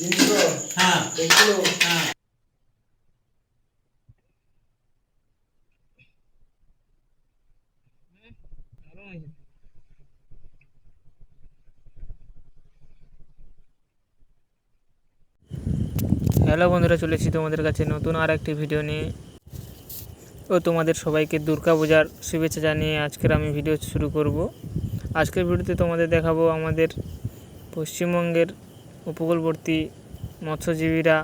তিনশো? হ্যাঁ। হ্যাঁ। হ্যালো বন্ধুরা চলেছি তোমাদের কাছে নতুন আর একটি ভিডিও নিয়ে। ও তোমাদের সবাইকে দুর্গা পূজার শুভেচ্ছা জানিয়ে আজকের আমি ভিডিও শুরু করব। আজকের ভিডিওতে তোমাদের দেখাবো আমাদের পশ্চিমবঙ্গের উপকূলবর্তী মৎস্যজীবীরা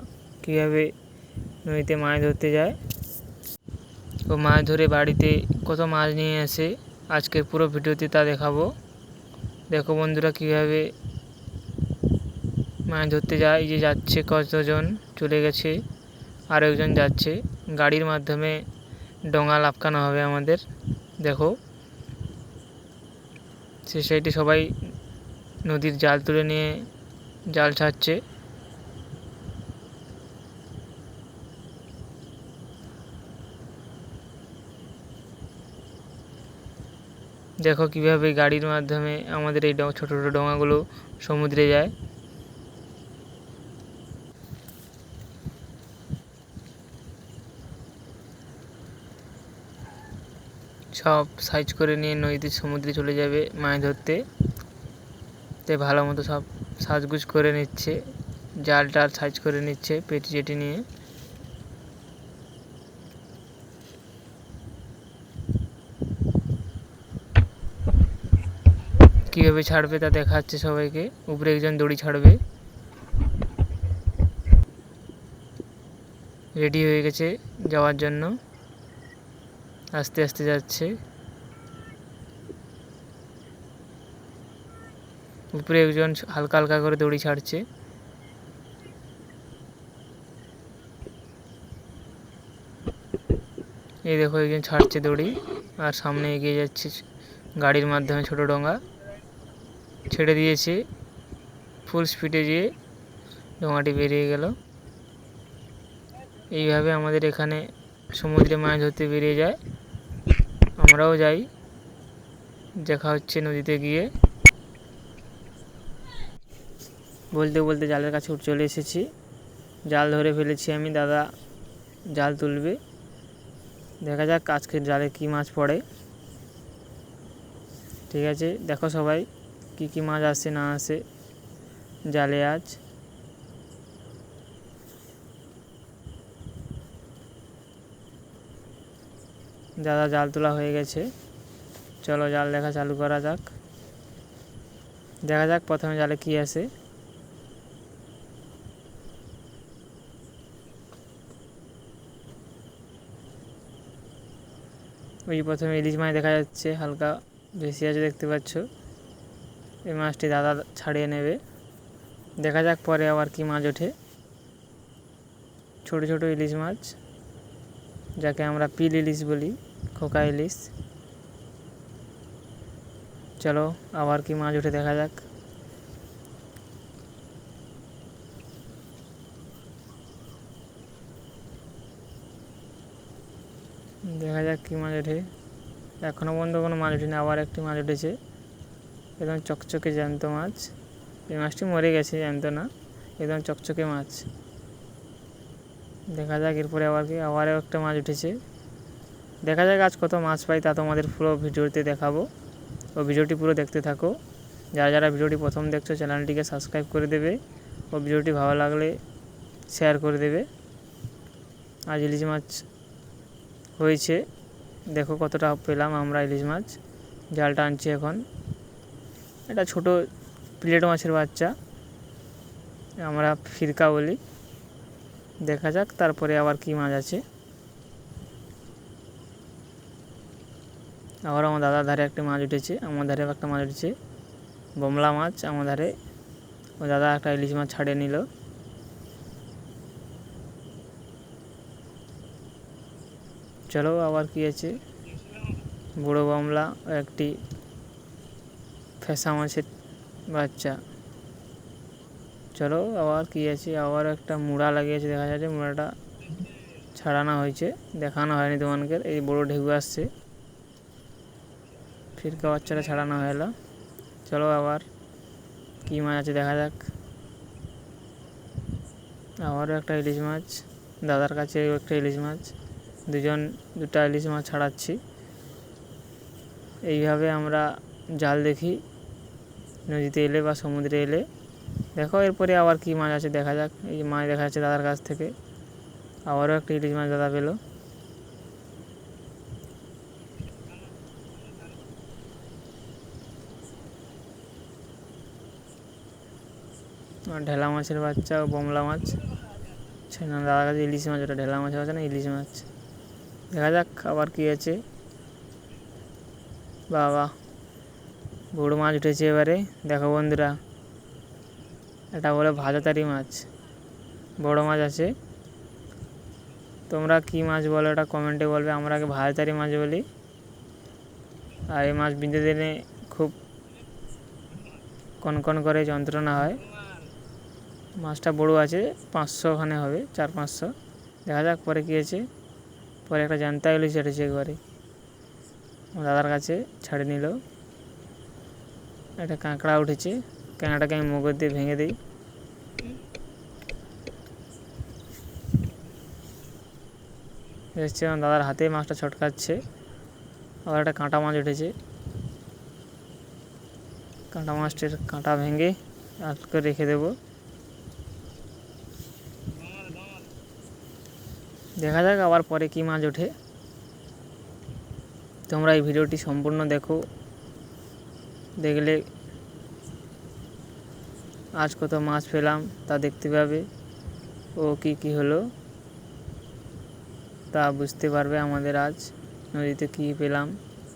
কীভাবে নদীতে মাছ ধরতে যায় ও মাছ ধরে বাড়িতে কত মাছ নিয়ে আসে, আজকের পুরো ভিডিওতে তা দেখাবো। দেখো বন্ধুরা কীভাবে মাছ ধরতে যায় যে যাচ্ছে কতজন, চলে গেছে আর একজন যাচ্ছে। গাড়ির মাধ্যমে ডোঙা লাফকানো হবে আমাদের, দেখো। সে সাইডে সবাই নদীর জাল তুলে নিয়ে জাল ছাড়ছে। দেখো কীভাবে গাড়ির মাধ্যমে আমাদের এই ছোট ছোট ডোঙাগুলো সমুদ্রে যায়। সব সাইজ করে নিয়ে নদীতে সমুদ্রে চলে যাবে মাছ ধরতে। তাই ভালো মতো সব সাজগুজ করে নিচ্ছে, জাল টাল সাইজ করে নিচ্ছে পেটি চেটি নিয়ে। কীভাবে ছাড়বে তা দেখাচ্ছে সবাইকে, উপরে একজন দড়ি ছাড়বে। রেডি হয়ে গেছে যাওয়ার জন্য, আস্তে আস্তে যাচ্ছে। উপরে একজন হালকা হালকা করে দড়ি ছাড়ছে। এই দেখো একজন ছাড়ছে দড়ি, আর সামনে এগিয়ে যাচ্ছে গাড়ির মাধ্যমে ছোট ডোঙা ছেড়ে দিয়েছে ফুল স্পিডে গিয়ে ডোঙাটি বেরিয়ে গেল। এইভাবে আমাদের এখানে সমুদ্রে মাছ ধরতে বেরিয়ে যায়। আমরাও যাই, দেখা হচ্ছে নদীতে গিয়ে। বলতে বলতে জালের কাছে উঠে চলে এসেছি। জাল ধরে ফেলেছি আমি, দাদা জাল তুলবে। দেখা যাক আজকের জালে কী মাছ পড়ে। ঠিক আছে, দেখো সবাই কী কী মাছ আসে না আসে জালে আজ। দাদা জাল তোলা হয়ে গেছে। চলো জাল দেখা চালু করা যাক। দেখা যাক প্রথমে জালে কি আসে। ওই প্রথমে ইলিশ মাছ দেখা যাচ্ছে, হালকা বেশি আছে দেখতে পাচ্ছ। এই মাছটি দাদা ছাড়িয়ে নেবে। দেখা যাক পরে আবার কি মাছ ওঠে। ছোট ছোট ইলিশ মাছ, যাকে আমরা পিল ইলিশ বলি, খোকা ইলিশ। চলো আবার কি মাছ উঠে দেখা যাক। দেখা যাক কি মাছ ওঠে। এখনও পর্যন্ত কোনো মাছ ওঠেনি, আবার একটি মাছ উঠেছে। একদম চকচকে জ্যান্ত মাছ। এই মাছটি মরে গেছে, জ্যান্ত না। একদম চকচকে মাছ। দেখা যাক এরপরে আবার কি, আবারও একটা মাছ উঠেছে। দেখা যাক আজ কত মাছ পাই তা তোমাদের পুরো ভিডিওতে দেখাবো। ও ভিডিওটি পুরো দেখতে থাকো। যারা যারা ভিডিওটি প্রথম দেখছ, চ্যানেলটিকে সাবস্ক্রাইব করে দেবে। ও ভিডিওটি ভালো লাগলে শেয়ার করে দেবে। আজ ইলিশ মাছ হয়েছে। দেখো কতটা পেলাম আমরা ইলিশ মাছ। জালটা আনছি এখন। এটা ছোট প্লেট মাছের বাচ্চা। আমরা ফিরকা বলি। দেখা যাক তারপরে আবার কি মাছ আছে। আবার আমার দাদার ধারে একটা মাছ উঠেছে। আমার ধারে একটা মাছ উঠেছে। বমলা মাছ। আমার ধারে ও দাদা একটা ইলিশ মাছ ছাড়িয়ে নিল। চলো আবার কি আছে? বড়ো বমলা একটি ফেসা মাছের বাচ্চা। চলো আবার কি আছে? আবার একটা মুড়া লাগিয়েছে, দেখা যাচ্ছে মুড়াটা ছাড়ানো হয়েছে, দেখানো হয়নি তোমাকে। এই বড় ঢেউ আসছে। ফিরকা বাচ্চাটা ছাড়ানো হয়ে এলো চলো আবার কী মাছ আছে দেখা যাক। আবারও একটা ইলিশ মাছ। দাদার কাছে একটা ইলিশ মাছ। দুজন, দুটা ইলিশ মাছ ছাড়াচ্ছি। এইভাবে আমরা জাল দেখি, নদীতে এলে বা সমুদ্রে এলে। দেখো এরপরে আবার কি মাছ আছে, দেখা যাক। এই মাছ দেখা যাচ্ছে দাদার কাছ থেকে। আবারও একটা ইলিশ মাছ দাদা পেল। ঢেলা মাছের বাচ্চা ও বমলা মাছ। দাদার কাছে ইলিশ মাছ, ওটা ঢেলা মাছের বাচ্চা না, ইলিশ মাছ। দেখা যাক আবার কী আছে বাবা বড় মাছ উঠেছে এবারে। দেখো বন্ধুরা, এটা বলে ভাজাতারি মাছ, বড় মাছ আছে। তোমরা কি মাছ বলো এটা কমেন্টে বলবে, আমরা আগে ভাজাতারি মাছ বলি। আর এই মাছ বিঁধে দিলে খুব কনকন করে যন্ত্রণা হয়। মাছটা বড় আছে, পাঁচশো ওখানে হবে, চার পাঁচশো। দেখা যাক পরে কী আছে পরে একটা জানতা ইলিশ ছেড়েছে একবারে দাদার কাছে ছাড়ে নিল। একটা কাঁকড়া উঠেছে, কাঁকড়াটাকে আমি মগর দিয়ে ভেঙে দিই। দেখছি আমার দাদার হাতে, মাছটা ছটকাচ্ছে। আবার একটা কাঁটা মাছ উঠেছে। কাঁটা মাছটির কাঁটা ভেঙে আটকে রেখে দেবো। দেখা যাক আবার পরে কী মাছ ওঠে। তোমরা এই ভিডিওটি সম্পূর্ণ দেখো। দেখলে আজ কত মাছ পেলাম তা দেখতে পাবে ও কি কি হলো তা বুঝতে পারবে আমাদের আজ, নদীতে কী পেলাম,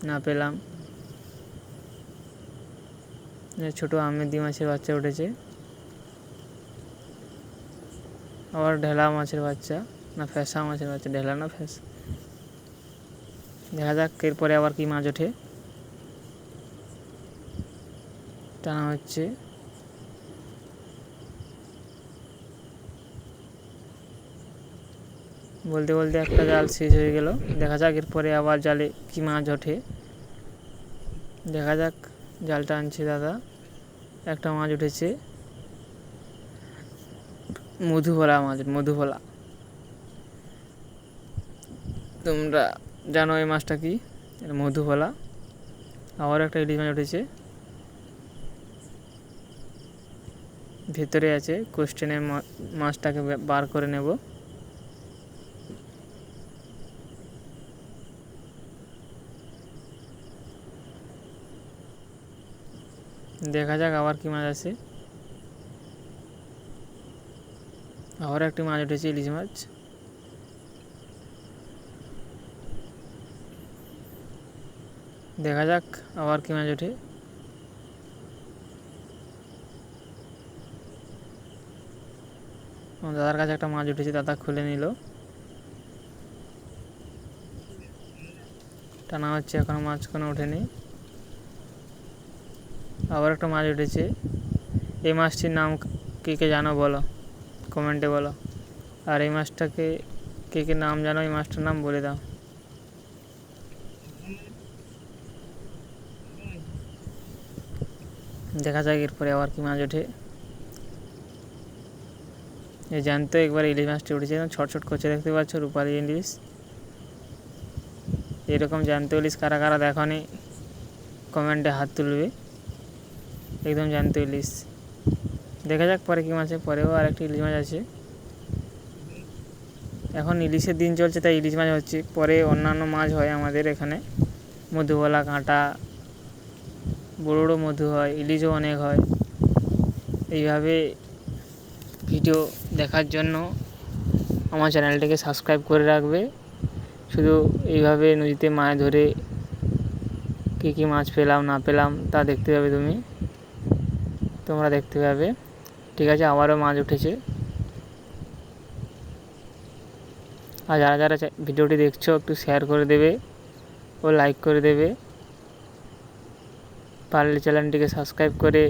না পেলাম। ছোটো আমেদি মাছের বাচ্চা উঠেছে। আবার ঢেলা মাছের বাচ্চা। না ফ্যাসা মাছের বাচ্চা ঢেলা না ফ্যাস দেখা যাক এরপরে আবার কি মাছ ওঠে। টানা হচ্ছে। বলতে বলতে একটা জাল শেষ হয়ে গেল। দেখা যাক এরপরে আবার জালে কি মাছ ওঠে। দেখা যাক জালটা আনছে দাদা। একটা মাছ উঠেছে। মধুভোলা মাছ মধুভোলা তোমরা জানো এই মাছটা কি? এটা মধুভোলা আবার একটা ইলিশ মাছ উঠেছে। ভেতরে আছে কোশ্চেনে মাছটাকে বার করে নেব। দেখা যাক আবার কি মাছ আছে আবার একটি মাছ উঠেছে ইলিশ মাছ। দেখা যাক আবার কি মাছ ওঠে। দাদার কাছে একটা মাছ উঠেছে, দাদা খুলে নিল। টানা হচ্ছে এখনও মাছ কোনো ওঠেনি। আবার একটা মাছ উঠেছে। এই মাছটির নাম কে কে জানো বলো? কমেন্টে বলো। আর এই মাছটাকে কে কে নাম জানো, এই মাছটার নাম বলে দাও। দেখা যাক এরপরে আবার কি মাছ ওঠে। এই জ্যান্ত একবার ইলিশ মাছটি উঠেছে ছট ছট করছে, দেখতে পাচ্ছ, রূপালি ইলিশ। এরকম জ্যান্ত ইলিশ কারা কারা দেখনি কমেন্টে হাত তুলবে। একদম জ্যান্ত ইলিশ। দেখা যাক পরে কী মাছে পরেও আর একটি ইলিশ মাছ আছে। এখন ইলিশের দিন চলছে, তাই ইলিশ মাছ হচ্ছে। পরে অন্যান্য মাছ হয় আমাদের এখানে। মধুবলা কাঁটা বড় মধু হয়, ইলিশও অনেক হয়। এইভাবে ভিডিও দেখার জন্য আমার চ্যানেলটিকে সাবস্ক্রাইব করে রাখবে। শুধু এইভাবে নদীতে মাছ ধরে কী কী মাছ পেলাম, না পেলাম, তা দেখতে পাবে তুমি। তোমরা দেখতে পাবে। ঠিক আছে, আবারও মাছ উঠেছে। আর যারা যারা ভিডিওটি দেখছ, একটু শেয়ার করে দেবে ও লাইক করে দেবে। পারলে চ্যানেলটিকে সাবস্ক্রাইব করে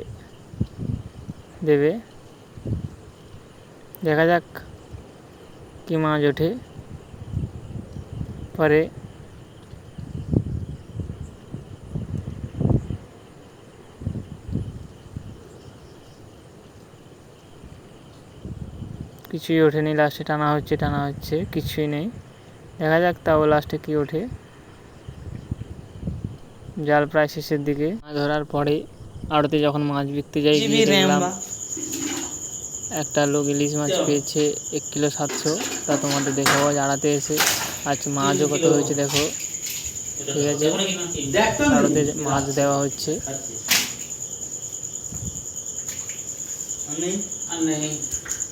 দেবে। দেখা যাক কী মাছ ওঠে। পরে কিছুই ওঠেনি। লাস্টে টানা হচ্ছে টানা হচ্ছে, কিছুই নেই। দেখা যাক তাও লাস্টে কি ওঠে। জাল প্রায় শেষের দিকে। মাছ ধরার পরে আড়তে যখন মাছ বিকতে যাই গিয়ে দেখলাম একটা লোক ইলিশ মাছ পেয়েছে এক কিলো সাতশো। তা তোমাদের দেখাবো আড়াতে এসে আজ মাছও কত হয়েছে দেখো। ঠিক আছে। আড়তে মাছ দেওয়া হচ্ছে।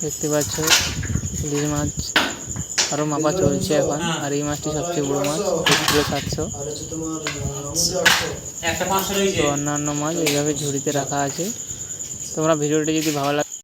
দেখতে পাচ্ছ ইলিশ মাছ আরও মাপা চলছে এখন আর এই মাছটি সবচেয়ে বড় মাছ এক কিলো সাতশো তো অন্যান্য মাছ এইভাবে ঝুড়িতে রাখা আছে। তোমরা ভিডিওটি যদি ভালো লাগে